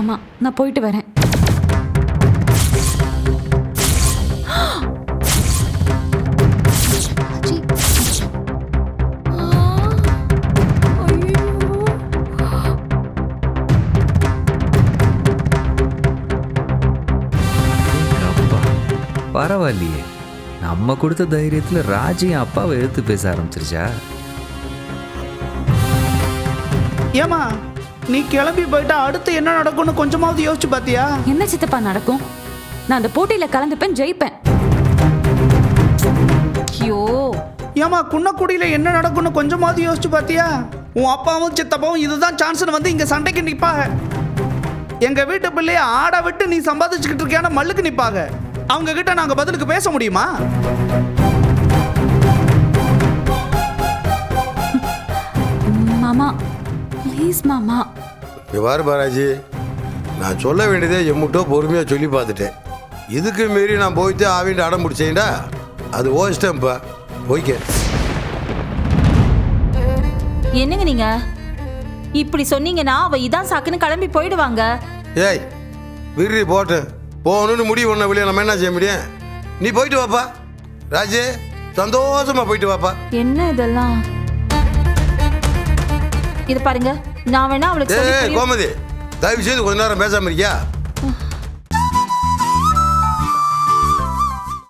மாமா நான் போயிட்டு வரேன். பரவாயில்லையே. நம்ம கொடுத்த தைரியத்தில் ராஜி அப்பாவை எடுத்து பேச ஆரம்பிச்சிருச்சா? ஏமா நீ கிளம்பி போயிட்டா அடுத்து என்ன நடக்கும்னு கொஞ்சமாவது யோசிச்சு பாத்தியா? என்ன சித்தப்பா நடக்கும்? நான் அந்த போட்டியில கலந்துப்பேன் ஜெயிப்பேன். ஐயோ. ஏமா குன்னக்குடியில என்ன நடக்கும்னு கொஞ்சமாவது யோசிச்சு பாத்தியா? உன் அப்பாவும் சித்தப்பாவும் இதுதான் சான்ஸ்னு வந்து இங்க சண்டைக்கு நிப்பாங்க. எங்க வீட்டு பிள்ளைய ஆட விட்டு நீ சம்பாதிச்சுக்கிட்டு இருக்கியான மல்லுக்கு நிப்பாங்க. அவங்க கிட்ட நாங்க பதிலுக்கு பேச முடியுமா? மாமா ப்ளீஸ் மாமா. இங்க பாரு பாலாஜி நான் சொல்ல வேண்டியதே எம்முட்டோ பொறுமையாக சொல்லி பார்த்துட்டேன். இதுக்கு மீறி நான் போயிட்டு ஆவின்ட்டு அடம் பிடிச்சேன்டா? அது ஓ இஷ்டம்ப்பா போய்க்க என்னங்க நீங்க? இப்படி சொன்னீங்கன்னா அவ இதான் சாக்குன்னு கிளம்பி போயிடுவாங்க. ஏய் விரி போட்டு. போகணும்னு முடிவு பண்ண வெளியே நம்ம என்ன செய்ய முடியும்? நீ போயிட்டு வாப்பா. ராஜே சந்தோஷமா போயிட்டு வாப்பா. என்ன இதெல்லாம்? இது பாருங்க. நான் வேணா அவளுக்கு சொல்லி கோமதி தயவு செய்து கொஞ்ச நேரம் பேசாம இருக்கியா?